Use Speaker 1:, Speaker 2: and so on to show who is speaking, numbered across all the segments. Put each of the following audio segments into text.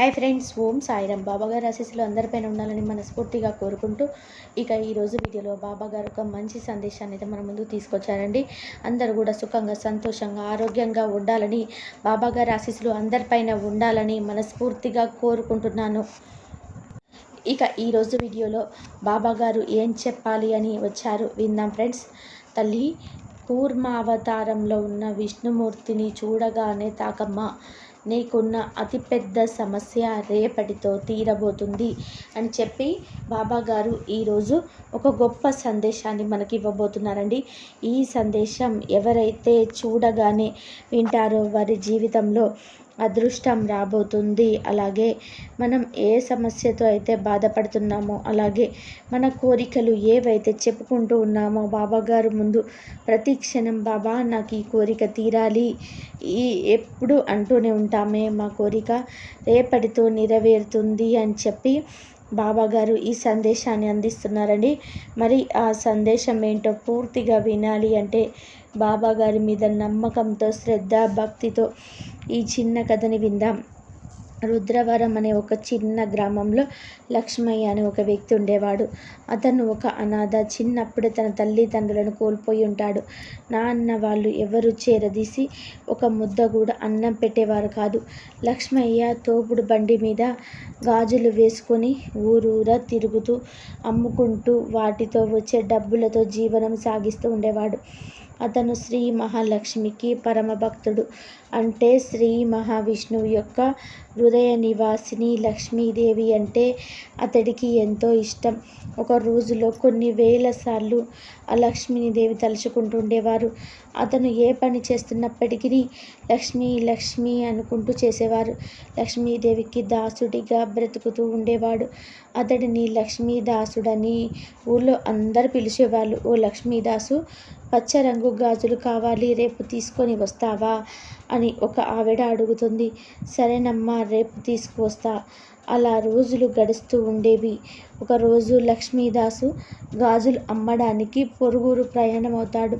Speaker 1: Hi friends ఓం సాయిరామ్. బాబాగారు ఆశీస్సులు అందరిపైన ఉండాలని మనస్ఫూర్తిగా కోరుకుంటూ ఇక ఈరోజు వీడియోలో బాబాగారు ఒక మంచి సందేశాన్ని అయితే మన ముందు తీసుకొచ్చారండి. అందరూ కూడా సుఖంగా సంతోషంగా ఆరోగ్యంగా ఉండాలని బాబాగారు ఆశీస్సులు అందరిపైన ఉండాలని మనస్ఫూర్తిగా కోరుకుంటున్నాను. ఇక ఈరోజు వీడియోలో బాబాగారు ఏం చెప్పాలి అని వచ్చారు విందాం ఫ్రెండ్స్. తల్లి కూర్మ అవతారంలో ఉన్న విష్ణుమూర్తిని చూడగానే తాకమ్మ నీకున్న అతిపెద్ద సమస్య రేపటితో తీరబోతుంది అని చెప్పి బాబాగారు ఈరోజు ఒక గొప్ప సందేశాన్ని మనకి ఇవ్వబోతున్నారండి. ఈ సందేశం ఎవరైతే చూడగానే వింటారో వారి జీవితంలో అదృష్టం రాబోతుంది. అలాగే మనం ఏ సమస్యతో అయితే బాధపడుతున్నామో అలాగే మన కోరికలు ఏవైతే చెప్పుకుంటూ ఉన్నామో బాబా గారు ముందు ప్రతి క్షణం బాబా నాకు ఈ కోరిక తీరాలి. ఈ ఎప్పుడు అంటూనే ఉంటామే మా కోరిక రేపటితో నెరవేరుతుంది అని చెప్పి బాబా గారు ఈ సందేశాన్ని అందిస్తున్నారండి. మరి ఆ సందేశం ఏంటో పూర్తిగా వినాలి అంటే బాబా గారి మీద నమ్మకంతో శ్రద్ధ భక్తితో ఈ చిన్న కథని విందాం. రుద్రవరం అనే ఒక చిన్న గ్రామంలో లక్ష్మయ్య అనే ఒక వ్యక్తి ఉండేవాడు. అతను ఒక అనాథ చిన్నప్పుడే తన తల్లిదండ్రులను కోల్పోయి ఉంటాడు. నాన్న వాళ్ళు ఎవరు చేరదీసి ఒక ముద్ద కూడా అన్నం పెట్టేవారు కాదు. లక్ష్మయ్య తోపుడు బండి మీద గాజులు వేసుకొని ఊరూరా తిరుగుతూ అమ్ముకుంటూ వాటితో వచ్చే డబ్బులతో జీవనం సాగిస్తూ ఉండేవాడు. అతను శ్రీ మహాలక్ష్మికి పరమభక్తుడు. అంటే శ్రీ మహావిష్ణువు యొక్క హృదయ నివాసిని లక్ష్మీదేవి అంటే అతడికి ఎంతో ఇష్టం. ఒక రోజులో కొన్ని వేల సార్లు ఆ లక్ష్మీదేవి తలుచుకుంటూ ఉండేవారు అతను ఏ పని చేస్తున్నప్పటికీ లక్ష్మీ లక్ష్మి అనుకుంటూ చేసేవారు. లక్ష్మీదేవికి దాసుడిగా బ్రతుకుతూ ఉండేవాడు. అతడిని లక్ష్మీదాసుడని ఊళ్ళో అందరు పిలిచేవాళ్ళు. ఓ లక్ష్మీదాసు పచ్చ రంగు గాజులు కావాలి రేపు తీసుకొని వస్తావా? అని ఒక ఆవిడ అడుగుతుంది. సరేనమ్మా రేపు తీసుకువస్తా. అలా రోజులు గడుస్తూ ఉండేవి. ఒకరోజు లక్ష్మీదాసు గాజులు అమ్మడానికి పొరుగురు ప్రయాణమవుతాడు.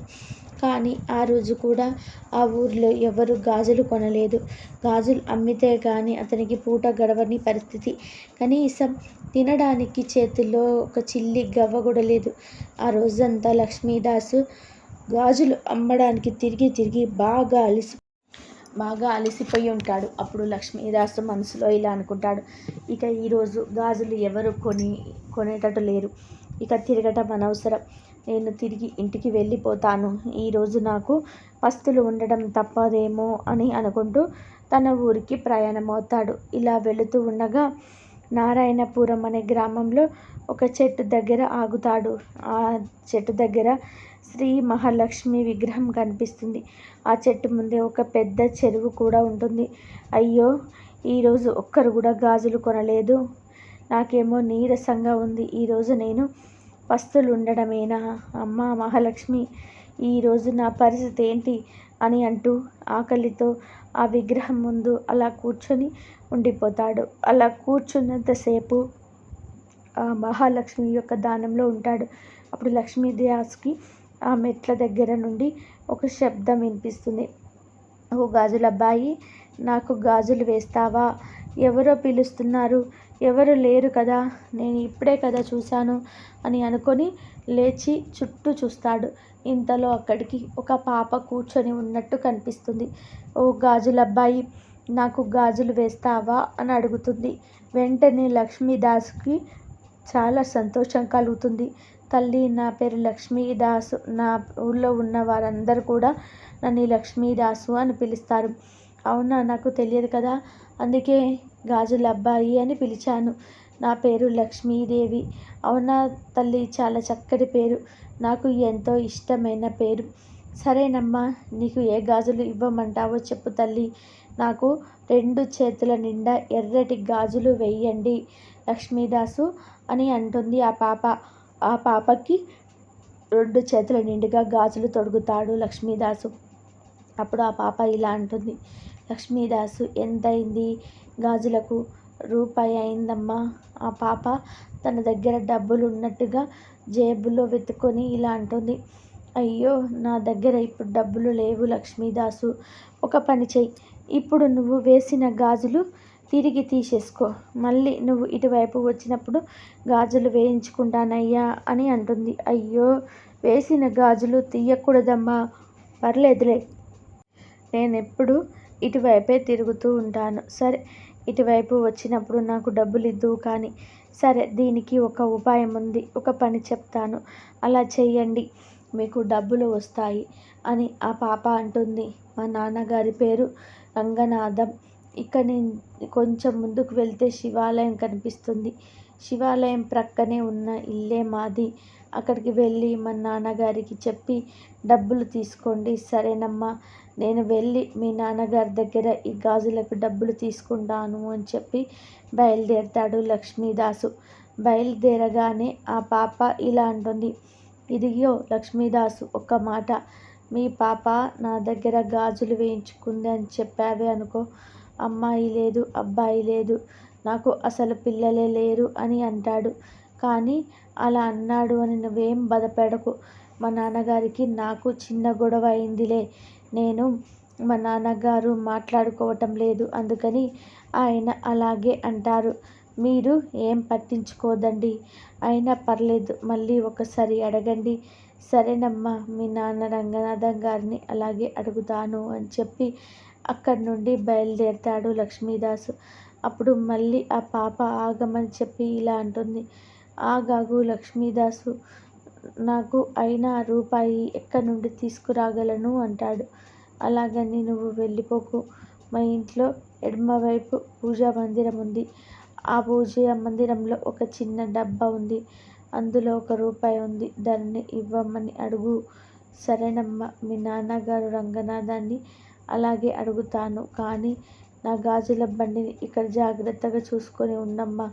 Speaker 1: కానీ ఆ రోజు కూడా ఆ ఊరిలో ఎవరు గాజులు కొనలేదు. గాజులు అమ్మితే కానీ అతనికి పూట గడవని పరిస్థితి. కనీసం తినడానికి చేతుల్లో ఒక చిల్లి గవ్వ కూడా లేదు. ఆ రోజంతా లక్ష్మీదాసు గాజులు అమ్మడానికి తిరిగి తిరిగి బాగా అలిసి బాగా అలసిపోయి ఉంటాడు. అప్పుడు లక్ష్మీదాసు మనసులో ఇలా అనుకుంటాడు. ఇక ఈరోజు గాజులు ఎవరు కొని కొనేటట్టు లేరు. ఇక తిరగటం అనవసరం. నేను తిరిగి ఇంటికి వెళ్ళిపోతాను. ఈరోజు నాకు పస్తులు ఉండడం తప్పదేమో అని అనుకుంటూ తన ఊరికి ప్రయాణం అవుతాడు ఇలా వెళుతూ ఉండగా నారాయణపురం అనే గ్రామంలో ఒక చెట్టు దగ్గర ఆగుతాడు. ఆ చెట్టు దగ్గర శ్రీ మహాలక్ష్మి విగ్రహం కనిపిస్తుంది. ఆ చెట్టు ముందే ఒక పెద్ద చెరువు కూడా ఉంటుంది. అయ్యో ఈరోజు ఒక్కరు కూడా గాజులు కొనలేదు. నాకేమో నీరసంగా ఉంది. ఈరోజు నేను పస్తులు ఉండడమేనా అమ్మ మహాలక్ష్మి ఈరోజు నా పరిస్థితి ఏంటి? అని అంటూ ఆకలితో ఆ విగ్రహం ముందు అలా కూర్చొని ఉండిపోతాడు. అలా కూర్చున్నంతసేపు ఆ మహాలక్ష్మి యొక్క దానంలో ఉంటాడు. అప్పుడు లక్ష్మీదాస్కి ఆ మెట్ల దగ్గర నుండి ఒక శబ్దం వినిపిస్తుంది. ఓ గాజుల అబ్బాయి నాకు గాజులు వేస్తావా? ఎవరో పిలుస్తున్నారు. ఎవరు లేరు కదా నేను ఇప్పుడే కదా చూశాను అని అనుకొని లేచి చుట్టూ చూస్తాడు. ఇంతలో అక్కడికి ఒక పాప కూర్చొని ఉన్నట్టు కనిపిస్తుంది. ఓ గాజుల అబ్బాయి నాకు గాజులు వేస్తావా? అని అడుగుతుంది. వెంటనే లక్ష్మీదాస్కి చాలా సంతోషం కలుగుతుంది. తల్లి నా పేరు లక్ష్మీదాసు. నా ఊళ్ళో ఉన్న వారందరూ కూడా నన్ను లక్ష్మీదాసు అని పిలుస్తారు. అవునా? నాకు తెలియదు కదా. అందుకే గాజుల అబ్బాయి అని పిలిచాను. నా పేరు లక్ష్మీదేవి. అవునా తల్లి చాలా చక్కటి పేరు. నాకు ఎంతో ఇష్టమైన పేరు. సరేనమ్మా నీకు ఏ గాజులు ఇవ్వమంటావో చెప్పు తల్లి. నాకు రెండు చేతుల నిండా ఎర్రటి గాజులు వేయండి. లక్ష్మీదాసు అని అంటుంది ఆ పాప. ఆ పాపకి రెండు చేతుల నిండుగా గాజులు తొడుగుతాడు లక్ష్మీదాసు. అప్పుడు ఆ పాప ఇలా అంటుంది. లక్ష్మీదాసు ఎంతైంది? గాజులకు రూపాయి అయిందమ్మా. ఆ పాప తన దగ్గర డబ్బులు ఉన్నట్టుగా జేబులో వెతుక్కొని ఇలా అంటుంది. అయ్యో నా దగ్గర ఇప్పుడు డబ్బులు లేవు లక్ష్మీదాసు. ఒక పని చెయ్యి ఇప్పుడు నువ్వు వేసిన గాజులు తిరిగి తీసేసుకో. మళ్ళీ నువ్వు ఇటువైపు వచ్చినప్పుడు గాజులు వేయించుకుంటానయ్యా అని అంటుంది. అయ్యో వేసిన గాజులు తీయకూడదమ్మా. పర్లేదులే. నేనెప్పుడు ఇటువైపే తిరుగుతూ ఉంటాను. సరే ఇటువైపు వచ్చినప్పుడు నాకు డబ్బులు ఇద్దువు కానీ సరే దీనికి ఒక ఉపాయం ఉంది ఒక పని చెప్తాను. అలా చేయండి మీకు డబ్బులు వస్తాయి అని ఆ పాప అంటుంది. మా నాన్నగారి పేరు రంగనాథం. ఇక్కడ కొంచెం ముందుకు వెళ్తే శివాలయం కనిపిస్తుంది. శివాలయం ప్రక్కనే ఉన్న ఇల్లే మాది. అక్కడికి వెళ్ళి మా నాన్నగారికి చెప్పి డబ్బులు తీసుకోండి. సరేనమ్మా నేను వెళ్ళి మీ నాన్నగారి దగ్గర ఈ గాజులకు డబ్బులు తీసుకుంటాను అని చెప్పి బయలుదేరుతాడు లక్ష్మీదాసు. బయలుదేరగానే ఆ పాప ఇలా అంటుంది ఇదిగో లక్ష్మీదాసు ఒక్క మాట. మీ పాప నా దగ్గర గాజులు వేయించుకుంది అని చెప్పావే అనుకో. అమ్మాయి లేదు అబ్బాయి లేదు నాకు అసలు పిల్లలే లేరు అని అంటాడు. కానీ అలా అన్నాడు అని నువ్వేం బాధపడకు మా నాన్నగారికి నాకు చిన్న గొడవ అయిందిలే. నేను మా నాన్నగారు మాట్లాడుకోవటం లేదు. అందుకని ఆయన అలాగే అంటారు. మీరు ఏం పట్టించుకోదండి. అయినా పర్లేదు మళ్ళీ ఒకసారి అడగండి. సరేనమ్మా మీ నాన్న రంగనాథం గారిని అలాగే అడుగుతాను అని చెప్పి అక్కడి నుండి బయలుదేరతాడు లక్ష్మీదాసు. అప్పుడు మళ్ళీ ఆ పాప ఆగమని చెప్పి ఇలా అంటుంది. ఆగాగు లక్ష్మీదాసు నాకు అయినా రూపాయి ఎక్కడి నుండి తీసుకురాగలను? అంటాడు. అలాగని నువ్వు వెళ్ళిపోకు. మా ఇంట్లో ఎడమవైపు పూజా మందిరం ఉంది. ఆ పూజ మందిరంలో ఒక చిన్న డబ్బా ఉంది. అందులో ఒక రూపాయి ఉంది. దాన్ని ఇవ్వమని అడుగు. సరేనమ్మా మీ నాన్నగారు రంగనాథాన్ని అలాగే అడుగుతాను. కానీ నా గాజుల బండిని ఇక్కడ జాగ్రత్తగా చూసుకొని ఉండమ్మా.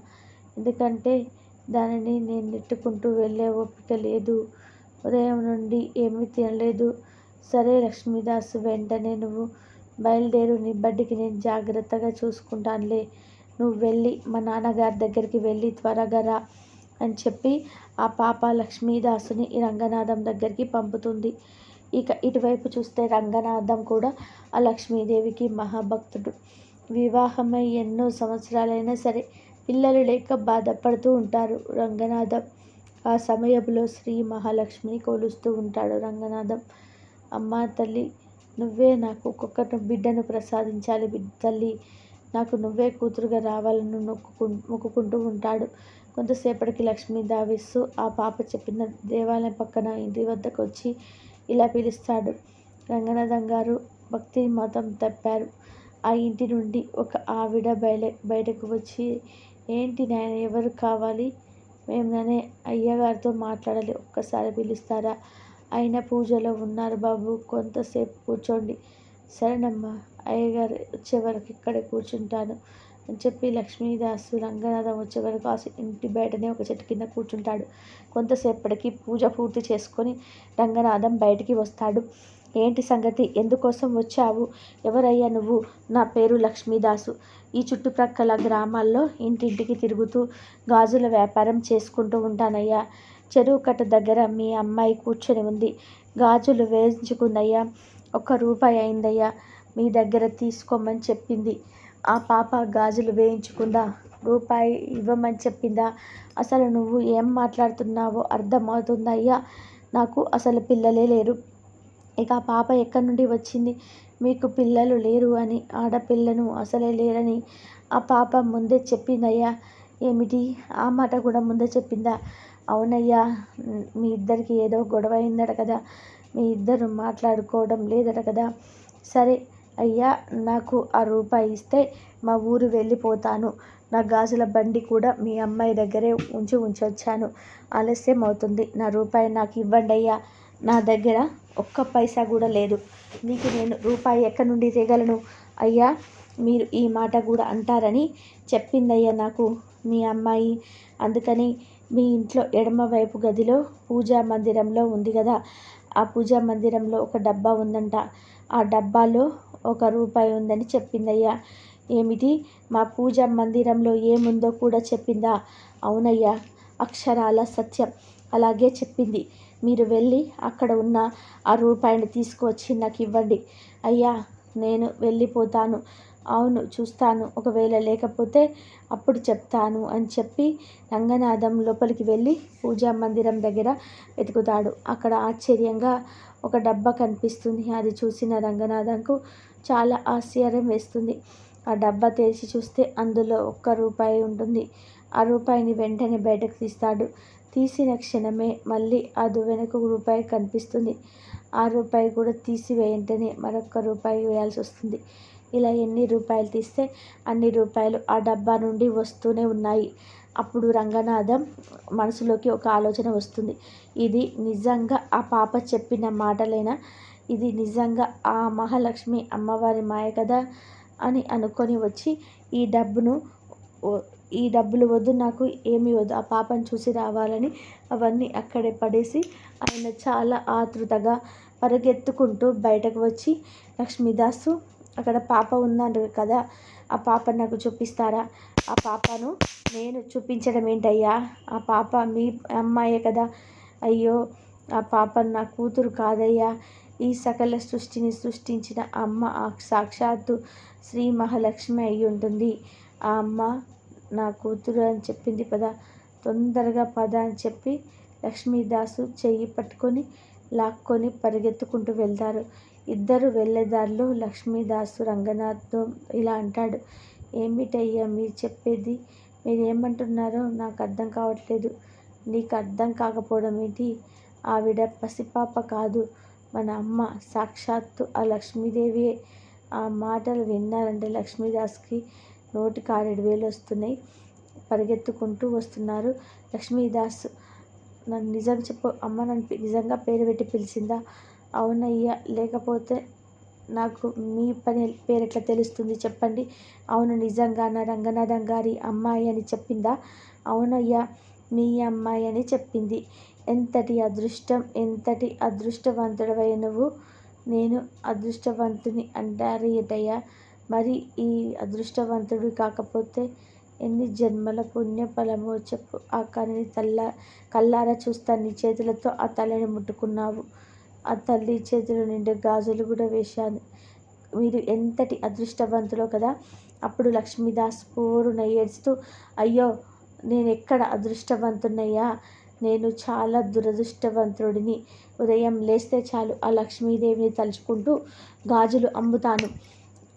Speaker 1: ఎందుకంటే దానిని నేను నెట్టుకుంటూ వెళ్ళే ఓపిక లేదు. ఉదయం నుండి ఏమీ తినలేదు. సరే లక్ష్మీదాసు వెంటనే నువ్వు బయలుదేరు. నీ బడ్డికి నేను జాగ్రత్తగా చూసుకుంటానులే. నువ్వు వెళ్ళి మా నాన్నగారి దగ్గరికి వెళ్ళి త్వరగా రా అని చెప్పి ఆ పాప లక్ష్మీదాసుని ఈ రంగనాథం దగ్గరికి పంపుతుంది. ఇక ఇటువైపు చూస్తే రంగనాథం కూడా ఆ లక్ష్మీదేవికి మహాభక్తుడు. వివాహమై ఎన్నో సంవత్సరాలైనా సరే పిల్లలు లేక బాధపడుతూ ఉంటారు. రంగనాథం ఆ సమయంలో శ్రీ మహాలక్ష్మిని కొలుస్తూ ఉంటాడు. రంగనాథం అమ్మ తల్లి నువ్వే నాకు ఒక్కొక్క బిడ్డను ప్రసాదించాలి బిడ్డ తల్లి. నాకు నువ్వే కూతురుగా రావాలని నొక్కుకు మొక్కుకుంటూ ఉంటాడు. కొంతసేపటికి లక్ష్మి దావిస్తూ ఆ పాప చెప్పిన దేవాలయం పక్కన ఇంటి వద్దకు వచ్చి ఇలా పిలుస్తాడు. రంగనాథం గారు భక్తి మతం తప్పారు. ఆ ఇంటి నుండి ఒక ఆవిడ బయట బయటకు వచ్చి ఏంటి నాయన ఎవరు కావాలి? మేము మేమునే అయ్యగారితో మాట్లాడాలి ఒక్కసారి పిలుస్తారా? ఆయన పూజలో ఉన్నారు బాబు కొంతసేపు కూర్చోండి. సరేనమ్మా అయ్యగారు వచ్చే వరకు ఇక్కడే కూర్చుంటాను అని చెప్పి లక్ష్మీదాసు రంగనాథం వచ్చే వరకు ఆ ఇంటి బయటనే ఒక చెట్టు కింద కూర్చుంటాడు. కొంతసేపటికి పూజ పూర్తి చేసుకొని రంగనాథం బయటికి వస్తాడు. ఏంటి సంగతి? ఎందుకోసం వచ్చావు? ఎవరయ్యా నువ్వు? నా పేరు లక్ష్మీదాసు. ఈ చుట్టుప్రక్కల గ్రామాల్లో ఇంటింటికి తిరుగుతూ గాజుల వ్యాపారం చేసుకుంటూ ఉంటానయ్యా. చెరువు కట్ట దగ్గర మీ అమ్మాయి కూర్చొని ఉంది. గాజులు వేయించుకుందయ్యా. ఒక్క రూపాయి అయిందయ్యా. మీ దగ్గర తీసుకోమని చెప్పింది. ఆ పాప గాజులు వేయించుకుందా? రూపాయి ఇవ్వమని చెప్పిందా? అసలు నువ్వు ఏం మాట్లాడుతున్నావో అర్థమవుతుందయ్యా. నాకు అసలు పిల్లలే లేరు. ఇక ఆ పాప ఎక్కడి నుండి వచ్చింది? మీకు పిల్లలు లేరు అని ఆడపిల్లను అసలే లేరని ఆ పాప ముందే చెప్పిందయ్యా. ఏమిటి? ఆ మాట కూడా ముందే చెప్పిందా? అవునయ్యా మీ ఇద్దరికి ఏదో గొడవ అయిందట కదా. మీ ఇద్దరు మాట్లాడుకోవడం లేదట కదా. సరే అయ్యా నాకు ఆ రూపాయి ఇస్తే మా ఊరు వెళ్ళిపోతాను. నా గాజుల బండి కూడా మీ అమ్మాయి దగ్గరే ఉంచి ఉంచొచ్చాను. ఆలస్యం అవుతుంది నా రూపాయి నాకు ఇవ్వండి అయ్యా నా దగ్గర ఒక్క పైసా కూడా లేదు. మీకు నేను రూపాయి ఎక్కడి నుండి తేగలను? అయ్యా మీరు ఈ మాట కూడా అంటారని చెప్పిందయ్యా నాకు మీ అమ్మాయి. అందుకని మీ ఇంట్లో ఎడమ వైపు గదిలో పూజా మందిరంలో ఉంది కదా ఆ పూజా మందిరంలో ఒక డబ్బా ఉందంట. ఆ డబ్బాలో ఒక రూపాయి ఉందని చెప్పిందయ్యా. ఏమిటి? మా పూజా మందిరంలో ఏముందో కూడా చెప్పిందా? అవునయ్యా అక్షరాల సత్యం. అలాగే చెప్పింది. మీరు వెళ్ళి అక్కడ ఉన్న ఆ రూపాయిని తీసుకువచ్చి నాకు ఇవ్వండి. అయ్యా నేను వెళ్ళిపోతాను. అవును చూస్తాను. ఒకవేళ లేకపోతే అప్పుడు చెప్తాను అని చెప్పి రంగనాథం లోపలికి వెళ్ళి పూజా మందిరం దగ్గర వెతుకుతాడు. అక్కడ ఆశ్చర్యంగా ఒక డబ్బా కనిపిస్తుంది. అది చూసిన రంగనాథంకు చాలా ఆశ్చర్యం వేస్తుంది. ఆ డబ్బా తెరిచి చూస్తే అందులో ఒక్క రూపాయి ఉంటుంది. ఆ రూపాయిని వెంటనే బయటకు తీస్తాడు. తీసిన క్షణమే మళ్ళీ అది వెనుక రూపాయి కనిపిస్తుంది. ఆ రూపాయి కూడా తీసి వెంటనే మరొక రూపాయి వేయాల్సి వస్తుంది. ఇలా ఎన్ని రూపాయలు తీస్తే అన్ని రూపాయలు ఆ డబ్బా నుండి వస్తూనే ఉన్నాయి. అప్పుడు రంగనాథం మనసులోకి ఒక ఆలోచన వస్తుంది. ఇది నిజంగా ఆ పాప చెప్పిన మాటలేనా? ఇది నిజంగా ఆ మహాలక్ష్మి అమ్మవారి మాయ కదా? అని అనుకొని వచ్చి ఈ డబ్బును ఈ డబ్బులు వద్దు నాకు ఏమీ వద్దు ఆ పాపను చూసి రావాలని అవన్నీ అక్కడే పడేసి ఆయన చాలా ఆతృతగా పరిగెత్తుకుంటూ బయటకు వచ్చి లక్ష్మీదాసు అక్కడ పాప ఉందన్నారు కదా ఆ పాప నాకు చూపిస్తారా? ఆ పాపను నేను చూపించడం ఏంటయ్యా? ఆ పాప మీ అమ్మాయే కదా. అయ్యో ఆ పాప నా కూతురు కాదయ్యా. ఈ సకల సృష్టిని సృష్టించిన అమ్మ సాక్షాత్తు శ్రీ మహాలక్ష్మి అయి ఉంటుంది ఆ అమ్మ నా కూతురు అని చెప్పింది పద? తొందరగా పద అని చెప్పి లక్ష్మీదాసు చెయ్యి పట్టుకొని లాక్కొని పరిగెత్తుకుంటూ వెళ్తారు. ఇద్దరు వెళ్ళేదారిలో లక్ష్మీదాసు రంగనాథ్తో ఇలా అంటాడు ఏమిటయ్యా మీరు చెప్పేది? మీరేమంటున్నారో నాకు అర్థం కావట్లేదు. నీకు అర్థం కాకపోవడం ఏంటి? ఆవిడ పసిపాప కాదు. మన అమ్మ సాక్షాత్తు ఆ లక్ష్మీదేవియే. ఆ మాటలు విన్నారంటే లక్ష్మీదాస్కి నోటికి ఆరేడు వేలు వస్తున్నాయి. పరిగెత్తుకుంటూ వస్తున్నారు. లక్ష్మీదాస్ నన్ను నిజం చెప్పు అమ్మ నన్ను నిజంగా పేరు పెట్టి పిలిచిందా? అవునయ్యా లేకపోతే నాకు మీ పని పేరు ఎట్లా తెలుస్తుంది చెప్పండి. అవును నిజంగా నా రంగనాథం గారి అమ్మాయి అని చెప్పిందా? అవునయ్యా మీ అమ్మాయి అని చెప్పింది. ఎంతటి అదృష్టం ఎంతటి అదృష్టవంతుడవై నువ్వు? నేను అదృష్టవంతుని అంటారేటయ్యా? మరి ఈ అదృష్టవంతుడు కాకపోతే ఎన్ని జన్మల పుణ్యఫలమో చెప్పు. ఆ కని తల్ల కల్లారా చూస్తా నీ చేతులతో ఆ తల్లిని ముట్టుకున్నావు. ఆ తల్లి చేతుల నిండే గాజులు కూడా వేశాను. మీరు ఎంతటి అదృష్టవంతులో కదా! అప్పుడు లక్ష్మీదాస్ పూరున ఏడుస్తూ అయ్యో నేను ఎక్కడ అదృష్టవంతున్నయ్యా? నేను చాలా దురదృష్టవంతుడిని. ఉదయం లేస్తే చాలు ఆ లక్ష్మీదేవిని తలుచుకుంటూ గాజులు అమ్ముతాను.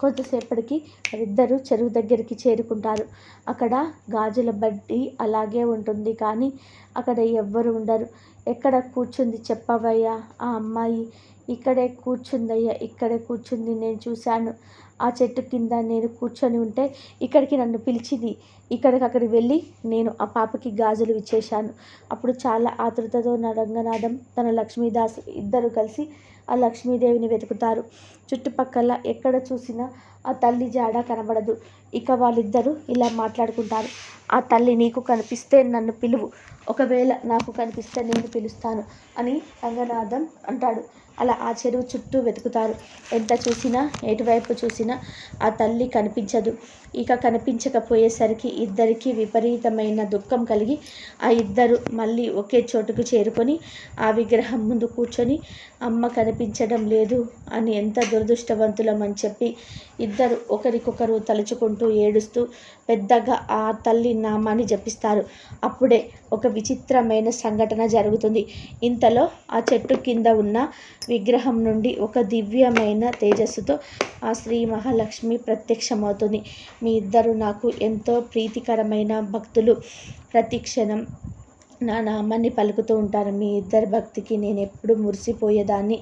Speaker 1: కొంతసేపటికి ఇద్దరు చెరువు దగ్గరికి చేరుకుంటారు. అక్కడ గాజుల బడ్డి అలాగే ఉంటుంది కానీ అక్కడ ఎవ్వరు ఉండరు. ఎక్కడ కూర్చుంది చెప్పవయ్యా? ఆ అమ్మాయి ఇక్కడే కూర్చుందయ్యా ఇక్కడే కూర్చుంది నేను చూశాను. ఆ చెట్టు కింద నేను కూర్చొని ఉంటే ఇక్కడికి నన్ను పిలిచింది. ఇక్కడికి అక్కడికి వెళ్ళి నేను ఆ పాపకి గాజులు ఇచ్చేశాను. అప్పుడు చాలా ఆతృతతో నా రంగనాథం తన లక్ష్మీదాస్ ఇద్దరు కలిసి ఆ లక్ష్మీదేవిని వెతుకుతారు. చుట్టుపక్కల ఎక్కడ చూసినా ఆ తల్లి జాడ కనబడదు. ఇక వాళ్ళిద్దరూ ఇలా మాట్లాడుకుంటారు. ఆ తల్లి నీకు కనిపిస్తే నన్ను పిలువు. ఒకవేళ నాకు కనిపిస్తే నేను పిలుస్తాను అని రంగనాథం అంటాడు. అలా ఆ చెరువు చుట్టూ వెతుకుతారు. ఎంత చూసినా ఎటువైపు చూసినా ఆ తల్లి కనిపించదు. ఇక కనిపించకపోయేసరికి ఇద్దరికి విపరీతమైన దుఃఖం కలిగి ఆ ఇద్దరు మళ్ళీ ఒకే చోటుకు చేరుకొని ఆ విగ్రహం ముందు కూర్చొని అమ్మ కనిపించడం లేదు అని ఎంత దురదృష్టవంతులమని చెప్పి ఇద్దరు ఒకరికొకరు తలుచుకుంటూ ఏడుస్తూ పెద్దగా ఆ తల్లి నామాన్ని జపిస్తారు. అప్పుడే ఒక విచిత్రమైన సంఘటన జరుగుతుంది. ఇంతలో ఆ చెట్టు కింద ఉన్న విగ్రహం నుండి ఒక దివ్యమైన తేజస్సుతో ఆ శ్రీ మహాలక్ష్మి ప్రత్యక్షమవుతుంది. మీ ఇద్దరు నాకు ఎంతో ప్రీతికరమైన భక్తులు. ప్రతిక్షణం నా నామాన్ని పలుకుతూ ఉంటారు. మీ ఇద్దరి భక్తికి నేను ఎప్పుడు మురిసిపోయేదాన్ని.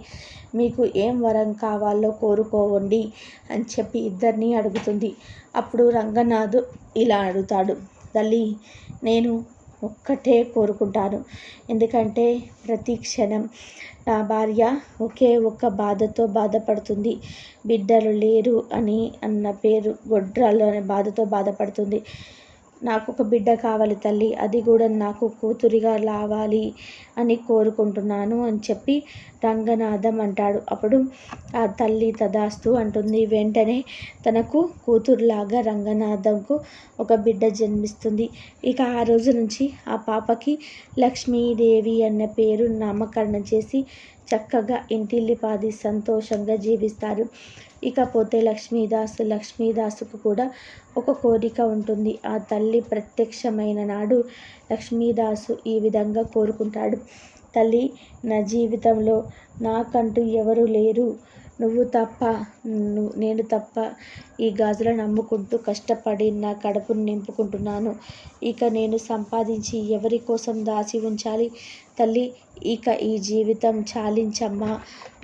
Speaker 1: మీకు ఏం వరం కావాలో కోరుకోవండి అని చెప్పి ఇద్దరిని అడుగుతుంది. అప్పుడు రంగనాథ్ ఇలా అడుగుతాడు. తల్లి నేను ఒక్కటే కోరుకుంటాను. ఎందుకంటే ప్రతి క్షణం నా భార్య ఒకే ఒక్క బాధతో బాధపడుతుంది. బిడ్డలు లేరు అని అన్న పేరు గొడ్రాలు అనే బాధతో బాధపడుతుంది. నాకు ఒక బిడ్డ కావాలి తల్లి అది కూడా నాకు కూతురిగా రావాలి అని కోరుకుంటున్నాను అని చెప్పి రంగనాథం అంటాడు. అప్పుడు ఆ తల్లి తదాస్తు అంటుంది వెంటనే తనకు కూతురులాగా రంగనాథంకు ఒక బిడ్డ జన్మిస్తుంది. ఇక ఆ రోజు నుంచి ఆ పాపకి లక్ష్మీదేవి అన్న పేరు నామకరణం చేసి చక్కగా ఇంటిల్లిపాది సంతోషంగా జీవిస్తారు. ఇకపోతే లక్ష్మీదాసు లక్ష్మీదాసుకు కూడా ఒక కోరిక ఉంటుంది. ఆ తల్లి ప్రత్యక్షమైన నాడు లక్ష్మీదాసు ఈ విధంగా కోరుకుంటాడు. తల్లి నా జీవితంలో నాకంటూ ఎవరు లేరు. నువ్వు తప్ప నేను తప్ప ఈ గాజులను నమ్ముకుంటూ కష్టపడి నా కడుపును నింపుకుంటున్నాను. ఇక నేను సంపాదించి ఎవరి కోసం దాచి ఉంచాలి? తల్లి ఇక ఈ జీవితం చాలించమ్మా.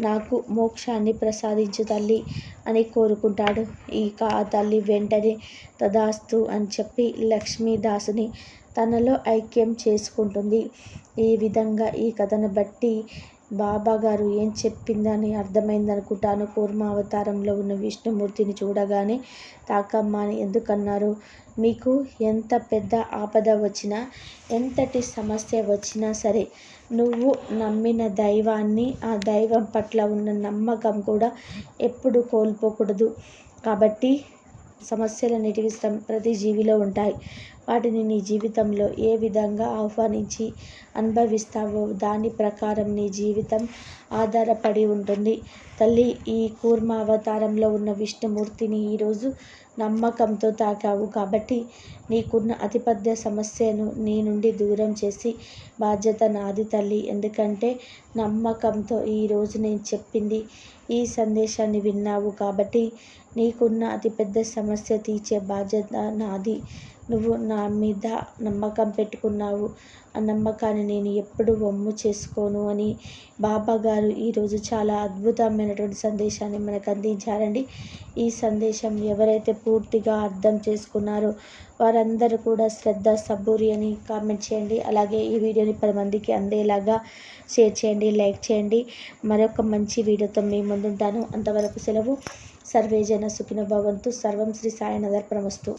Speaker 1: నాకు మోక్షాన్ని ప్రసాదించు తల్లి అని కోరుకుంటాడు. ఇక ఆ తల్లి వెంటనే తదాస్తు అని చెప్పి లక్ష్మీదాసుని తనలో ఐక్యం చేసుకుంటుంది. ఈ విధంగా ఈ కథను బట్టి బాబా గారు ఏం చెప్పిందని అర్థమైందనుకుంటాను. కూర్మ అవతారంలో ఉన్న విష్ణుమూర్తిని చూడగానే తాకమ్మ అని ఎందుకన్నారు? మీకు ఎంత పెద్ద ఆపద వచ్చినా ఎంతటి సమస్య వచ్చినా సరే నువ్వు నమ్మిన దైవాన్ని ఆ దైవం పట్ల ఉన్న నమ్మకం కూడా ఎప్పుడు కోల్పోకూడదు. కాబట్టి సమస్యలు ప్రతి జీవిలో ఉంటాయి. వాటిని నీ జీవితంలో ఏ విధంగా ఆహ్వానించి అనుభవిస్తావో దాని ప్రకారం నీ జీవితం ఆధారపడి ఉంటుంది. తల్లి ఈ కూర్మ అవతారంలో ఉన్న విష్ణుమూర్తిని ఈరోజు నమ్మకంతో తాకావు కాబట్టి నీకున్న అతిపెద్ద సమస్యను నీ నుండి దూరం చేసి బాధ్యత నాది తల్లి. ఎందుకంటే నమ్మకంతో ఈరోజు నేను చెప్పింది ఈ సందేశాన్ని విన్నావు కాబట్టి నీకున్న అతిపెద్ద సమస్య తీర్చే బాధ్యత నాది. నువ్వు నా మీద నమ్మకం పెట్టుకున్నావు. ఆ నమ్మకాన్ని నేను ఎప్పుడు వమ్ము చేసుకోను అని బాబా గారు ఈరోజు చాలా అద్భుతమైనటువంటి సందేశాన్ని మనకు అందించారండి. ఈ సందేశం ఎవరైతే పూర్తిగా అర్థం చేసుకున్నారో వారందరూ కూడా శ్రద్ధ సబూరి అని కామెంట్ చేయండి. అలాగే ఈ వీడియోని పది మందికి అందేలాగా షేర్ చేయండి లైక్ చేయండి. మరొక మంచి వీడియోతో మీ ముందుంటాను. అంతవరకు సెలవు. సర్వేజన సుఖిన భవంతు. సర్వం శ్రీ సాయినగర్ ప్రమస్తు